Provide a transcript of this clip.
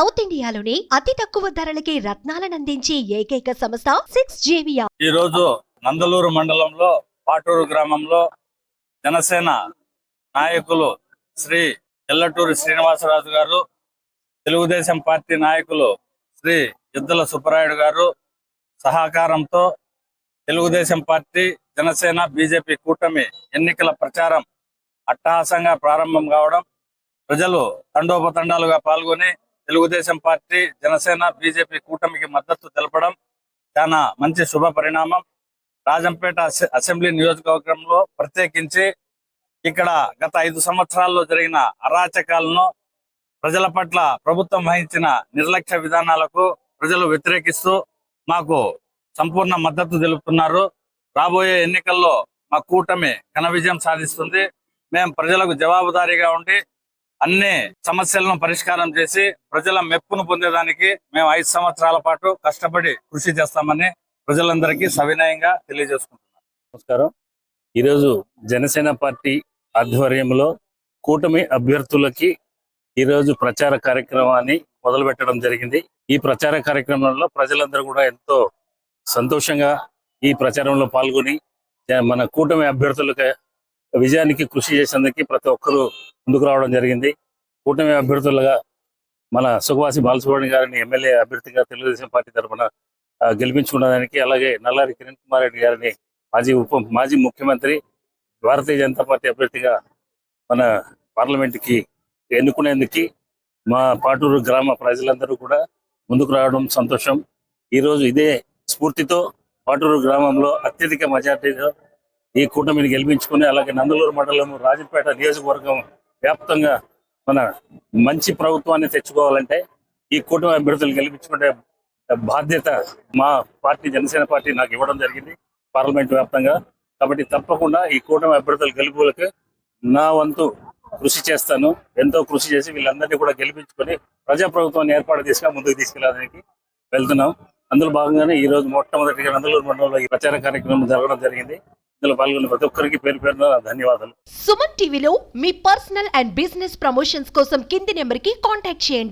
South ఇండియాలోని అతి తక్కువ ధరలకి రత్నాలనందించే ఏకైక సంస్థ సిక్స్ జేవియా ఈ రోజు నందలూరు మండలంలో పాటూరు గ్రామంలో జనసేన నాయకులు శ్రీ ఎల్లటూరి శ్రీనివాసరాజు గారు తెలుగుదేశం పార్టీ నాయకులు శ్రీ యుద్ధల సుబ్బరాయుడు గారు సహకారంతో తెలుగుదేశం పార్టీ జనసేన బీజేపీ కూటమి ఎన్నికల ప్రచారం అట్టహాసంగా ప్రారంభం కావడం ప్రజలు తండోపతండాలుగా పాల్గొని తెలుగుదేశం పార్టీ జనసేన బీజేపీ కూటమికి మద్దతు తెలపడం చాలా మంచి శుభ పరిణామం. రాజంపేట అసెంబ్లీ నియోజకవర్గంలో ప్రత్యేకించి ఇక్కడ గత ఐదు సంవత్సరాల్లో జరిగిన అరాచకాలను ప్రజల పట్ల ప్రభుత్వం వహించిన నిర్లక్ష్య విధానాలకు ప్రజలు వ్యతిరేకిస్తూ మాకు సంపూర్ణ మద్దతు తెలుపుతున్నారు. రాబోయే ఎన్నికల్లో మా కూటమి ఘన విజయం సాధిస్తుంది. మేము ప్రజలకు జవాబుదారీగా ఉండి అన్ని సమస్యలను పరిష్కారం చేసి ప్రజల మెప్పును పొందేదానికి మేము ఐదు సంవత్సరాల పాటు కష్టపడి కృషి చేస్తామని ప్రజలందరికీ సవినయంగా తెలియజేసుకుంటున్నాం. నమస్కారం. ఈరోజు జనసేన పార్టీ ఆధ్వర్యంలో కూటమి అభ్యర్థులకి ఈరోజు ప్రచార కార్యక్రమాన్ని మొదలుపెట్టడం జరిగింది. ఈ ప్రచార కార్యక్రమంలో ప్రజలందరూ కూడా ఎంతో సంతోషంగా ఈ ప్రచారంలో పాల్గొని మన కూటమి అభ్యర్థులకు విజయానికి కృషి చేసేందుకు ప్రతి ఒక్కరూ ముందుకు రావడం జరిగింది. కూటమి అభ్యర్థులుగా మన సుఖవాసి బాలసుబ్రహ్మణ్యం గారిని ఎమ్మెల్యే అభ్యర్థిగా తెలుగుదేశం పార్టీ తరఫున గెలిపించుకున్నదానికి అలాగే నల్లారి కిరణ్ కుమార్ రెడ్డి గారిని మాజీ ఉప మాజీ ముఖ్యమంత్రి భారతీయ జనతా పార్టీ అభ్యర్థిగా మన పార్లమెంట్కి ఎన్నుకునేందుకు మా పాటూరు గ్రామ ప్రజలందరూ కూడా ముందుకు రావడం సంతోషం. ఈరోజు ఇదే స్ఫూర్తితో పాటూరు గ్రామంలో అత్యధిక మెజార్టీతో ఈ కూటమిని గెలిపించుకుని అలాగే నందలూరు మండలం రాజంపేట నియోజకవర్గం వ్యాప్తంగా మన మంచి ప్రభుత్వాన్ని తెచ్చుకోవాలంటే ఈ కూటమి అభ్యర్థులు గెలిపించుకుంటే బాధ్యత మా పార్టీ జనసేన పార్టీ నాకు ఇవ్వడం జరిగింది పార్లమెంట్ వ్యాప్తంగా. కాబట్టి తప్పకుండా ఈ కూటమి అభ్యర్థుల గెలుపులకు నా వంతు కృషి చేస్తాను. ఎంతో కృషి చేసి వీళ్ళందరినీ కూడా గెలిపించుకొని ప్రజాప్రభుత్వాన్ని ఏర్పాటు చేసుకుని ముందుకు తీసుకెళ్ళడానికి వెళ్తున్నాం. అందులో భాగంగానే ఈ రోజు మొట్టమొదటిగా నందలూరు మండలంలో ఈ ప్రచార కార్యక్రమం జరగడం జరిగింది. ఇందులో పాల్గొన్న ప్రతి ఒక్కరికి పేరు పేరున ధన్యవాదాలు. సుమన్ టీవీలో మీ పర్సనల్ అండ్ బిజినెస్ ప్రమోషన్స్ కోసం కింది నెంబర్కి కాంటాక్ట్ చేయండి.